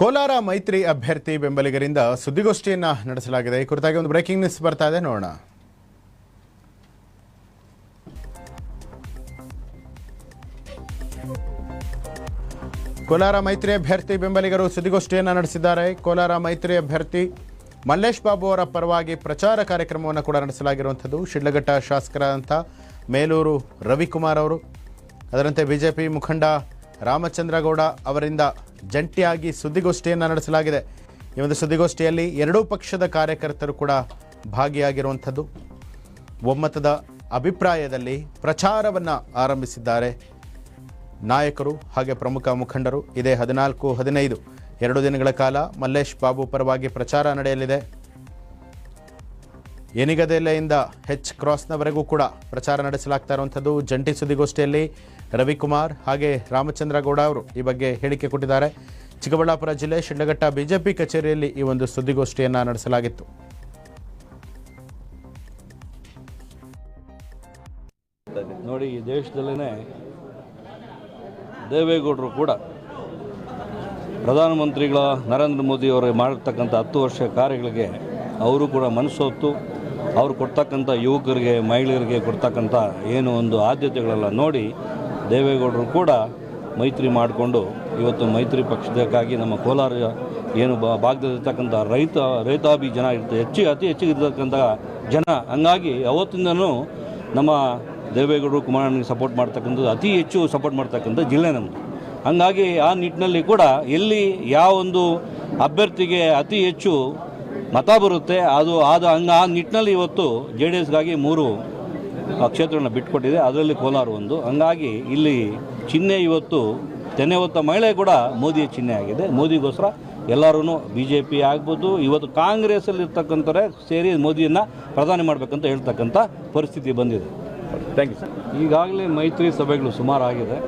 ಕೋಲಾರ ಮೈತ್ರಿ ಅಭ್ಯರ್ಥಿ ಬೆಂಬಲಿಗರಿಂದ ಸುದ್ದಿಗೋಷ್ಠಿಯನ್ನು ನಡೆಸಲಾಗಿದೆ. ಈ ಕುರಿತಾಗಿ ಒಂದು ಬ್ರೇಕಿಂಗ್ ನ್ಯೂಸ್ ಬರ್ತಾ ಇದೆ. ನೋಡೋಣ. ಕೋಲಾರ ಮೈತ್ರಿ ಅಭ್ಯರ್ಥಿ ಬೆಂಬಲಿಗರು ಸುದ್ದಿಗೋಷ್ಠಿಯನ್ನು ನಡೆಸಿದ್ದಾರೆ. ಕೋಲಾರ ಮೈತ್ರಿ ಅಭ್ಯರ್ಥಿ ಮಲ್ಲೇಶ್ ಬಾಬು ಅವರ ಪರವಾಗಿ ಪ್ರಚಾರ ಕಾರ್ಯಕ್ರಮವನ್ನು ಕೂಡ ನಡೆಸಲಾಗಿರುವಂಥದ್ದು. ಶಿಡ್ಲಘಟ್ಟ ಶಾಸಕರಾದಂಥ ಮೇಲೂರು ರವಿಕುಮಾರ್ ಅವರು, ಅದರಂತೆ ಬಿಜೆಪಿ ಮುಖಂಡ ರಾಮಚಂದ್ರಗೌಡ ಅವರಿಂದ ಜಂಟಿಯಾಗಿ ಸುದ್ದಿಗೋಷ್ಠಿಯನ್ನು ನಡೆಸಲಾಗಿದೆ. ಈ ಒಂದು ಸುದ್ದಿಗೋಷ್ಠಿಯಲ್ಲಿ ಎರಡೂ ಪಕ್ಷದ ಕಾರ್ಯಕರ್ತರು ಕೂಡ ಭಾಗಿಯಾಗಿರುವಂಥದ್ದು. ಒಮ್ಮತದ ಅಭಿಪ್ರಾಯದಲ್ಲಿ ಪ್ರಚಾರವನ್ನು ಆರಂಭಿಸಿದ್ದಾರೆ. ನಾಯಕರು ಹಾಗೆ ಪ್ರಮುಖ ಮುಖಂಡರು ಇದೇ ಹದಿನಾಲ್ಕು ಹದಿನೈದು. ಎರಡು ದಿನಗಳ ಕಾಲ ಮಲ್ಲೇಶ್ ಬಾಬು ಪರವಾಗಿ ಪ್ರಚಾರ ನಡೆಯಲಿದೆ. ಎನಿಗದೆಲೆಯಿಂದ ಹೆಚ್ ಕ್ರಾಸ್ನವರೆಗೂ ಕೂಡ ಪ್ರಚಾರ ನಡೆಸಲಾಗ್ತಾ ಇರುವಂಥದ್ದು. ಜಂಟಿ ಸುದ್ದಿಗೋಷ್ಠಿಯಲ್ಲಿ ರವಿಕುಮಾರ್ ಹಾಗೆ ರಾಮಚಂದ್ರ ಗೌಡ ಅವರು ಈ ಬಗ್ಗೆ ಹೇಳಿಕೆ ಕೊಟ್ಟಿದ್ದಾರೆ. ಚಿಕ್ಕಬಳ್ಳಾಪುರ ಜಿಲ್ಲೆ ಶಿಡ್ಲಘಟ್ಟ ಬಿಜೆಪಿ ಕಚೇರಿಯಲ್ಲಿ ಈ ಒಂದು ಸುದ್ದಿಗೋಷ್ಠಿಯನ್ನು ನಡೆಸಲಾಗಿತ್ತು. ನೋಡಿ, ಈ ದೇಶದಲ್ಲೇ ದೇವೇಗೌಡರು ಕೂಡ ಪ್ರಧಾನಮಂತ್ರಿಗಳ ನರೇಂದ್ರ ಮೋದಿ ಅವರು ಮಾಡಿರ್ತಕ್ಕಂಥ ಹತ್ತು ವರ್ಷ ಕಾರ್ಯಗಳಿಗೆ ಅವರು ಕೂಡ ಮನಸ್ಸೊತ್ತು ಅವ್ರು ಕೊಡ್ತಕ್ಕಂಥ ಯುವಕರಿಗೆ, ಮಹಿಳೆಯರಿಗೆ ಕೊಡ್ತಕ್ಕಂಥ ಏನು ಒಂದು ಆದ್ಯತೆಗಳೆಲ್ಲ ನೋಡಿ ದೇವೇಗೌಡರು ಕೂಡ ಮೈತ್ರಿ ಮಾಡಿಕೊಂಡು ಇವತ್ತು ಮೈತ್ರಿ ಪಕ್ಷದಕ್ಕಾಗಿ ನಮ್ಮ ಕೋಲಾರ ಏನು ಭಾಗದಲ್ಲಿರ್ತಕ್ಕಂಥ ರೈತ ರೈತಾಭಿ ಜನ ಇರ್ತದೆ ಹೆಚ್ಚು ಅತಿ ಹೆಚ್ಚಿಗೆ ಇರ್ತಕ್ಕಂಥ ಜನ, ಹಂಗಾಗಿ ಅವತ್ತಿಂದನೂ ನಮ್ಮ ದೇವೇಗೌಡರು ಕುಮಾರಣ್ಣಗೆ ಸಪೋರ್ಟ್ ಮಾಡ್ತಕ್ಕಂಥದ್ದು ಅತಿ ಹೆಚ್ಚು ಸಪೋರ್ಟ್ ಮಾಡ್ತಕ್ಕಂಥ ಜಿಲ್ಲೆ ನಮ್ಮದು ಹಂಗಾಗಿ ಆ ನಿಟ್ಟಿನಲ್ಲಿ ಕೂಡ ಎಲ್ಲಿ ಯಾವ ಒಂದು ಅಭ್ಯರ್ಥಿಗೆ ಅತಿ ಹೆಚ್ಚು ಮತ ಬರುತ್ತೆ. ಅದು ಆದ ಹಂಗ ಆ ನಿಟ್ಟಿನಲ್ಲಿ ಇವತ್ತು ಜೆ ಡಿ ಎಸ್ಗಾಗಿ ಮೂರು ಕ್ಷೇತ್ರಗಳನ್ನ ಬಿಟ್ಕೊಟ್ಟಿದೆ. ಅದರಲ್ಲಿ ಕೋಲಾರ ಒಂದು. ಹಂಗಾಗಿ ಇಲ್ಲಿ ಚಿಹ್ನೆ ಇವತ್ತು ತೆನೆ ಹೊತ್ತ ಮಹಿಳೆ ಕೂಡ ಮೋದಿಯ ಚಿಹ್ನೆ ಆಗಿದೆ. ಮೋದಿಗೋಸ್ಕರ ಎಲ್ಲರೂ ಬಿ ಜೆ ಪಿ ಆಗ್ಬೋದು ಇವತ್ತು ಕಾಂಗ್ರೆಸ್ಸಲ್ಲಿ ಇರ್ತಕ್ಕಂಥವ್ರೆ ಸೇರಿ ಮೋದಿಯನ್ನು ಪ್ರಧಾನಿ ಮಾಡಬೇಕಂತ ಹೇಳ್ತಕ್ಕಂಥ ಪರಿಸ್ಥಿತಿ ಬಂದಿದೆ. ಥ್ಯಾಂಕ್ ಯು ಸರ್ ಈಗಾಗಲೇ ಮೈತ್ರಿ ಸಭೆಗಳು ಸುಮಾರು ಆಗಿದೆ.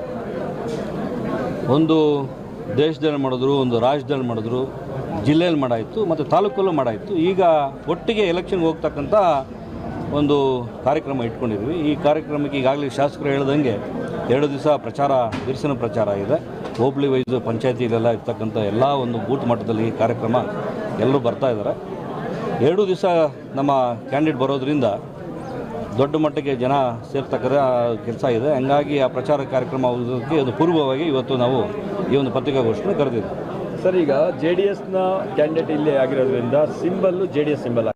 ಒಂದು ದೇಶದಲ್ಲಿ ಮಾಡಿದ್ರು ಒಂದು ರಾಜ್ಯದಲ್ಲಿ ಮಾಡಿದ್ರು ಜಿಲ್ಲೆಯಲ್ಲಿ ಮಾಡಾಯಿತು ಮತ್ತು ತಾಲೂಕಲ್ಲೂ ಮಾಡಾಯಿತು. ಈಗ ಒಟ್ಟಿಗೆ ಎಲೆಕ್ಷನ್ಗೆ ಹೋಗ್ತಕ್ಕಂಥ ಒಂದು ಕಾರ್ಯಕ್ರಮ ಇಟ್ಕೊಂಡಿದ್ವಿ. ಈ ಕಾರ್ಯಕ್ರಮಕ್ಕೆ ಈಗಾಗಲೇ ಶಾಸಕರು ಹೇಳ್ದಂಗೆ ಎರಡು ದಿವಸ ಪ್ರಚಾರ, ಬಿರುಸಿನ ಪ್ರಚಾರ ಇದೆ. ಹೋಬಳಿ ವೈಸ್ ಪಂಚಾಯತಿಲೆಲ್ಲ ಇರ್ತಕ್ಕಂಥ ಎಲ್ಲ ಒಂದು ಬೂತ್ ಮಟ್ಟದಲ್ಲಿ ಈ ಕಾರ್ಯಕ್ರಮ ಎಲ್ಲರೂ ಬರ್ತಾ ಇದ್ದಾರೆ ಎರಡು ದಿವಸ ನಮ್ಮ ಕ್ಯಾಂಡಿಡೇಟ್ ಬರೋದರಿಂದ ದೊಡ್ಡ ಮಟ್ಟಕ್ಕೆ ಜನ ಸೇರ್ತಕ್ಕಂಥ ಕೆಲಸ ಇದೆ. ಹಂಗಾಗಿ ಆ ಪ್ರಚಾರ ಕಾರ್ಯಕ್ರಮ ಅದು ಪೂರ್ವವಾಗಿ ಇವತ್ತು ನಾವು ಈ ಒಂದು ಪತ್ರಿಕಾಗೋಷ್ಠಿನ ಕರೆದಿದ್ದೀವಿ ಸರ್ ಈಗ ಜೆ ಡಿ ಎಸ್ನ ಕ್ಯಾಂಡಿಡೇಟ್ ಇಲ್ಲಿ ಆಗಿರೋದ್ರಿಂದ symbol J D S symbol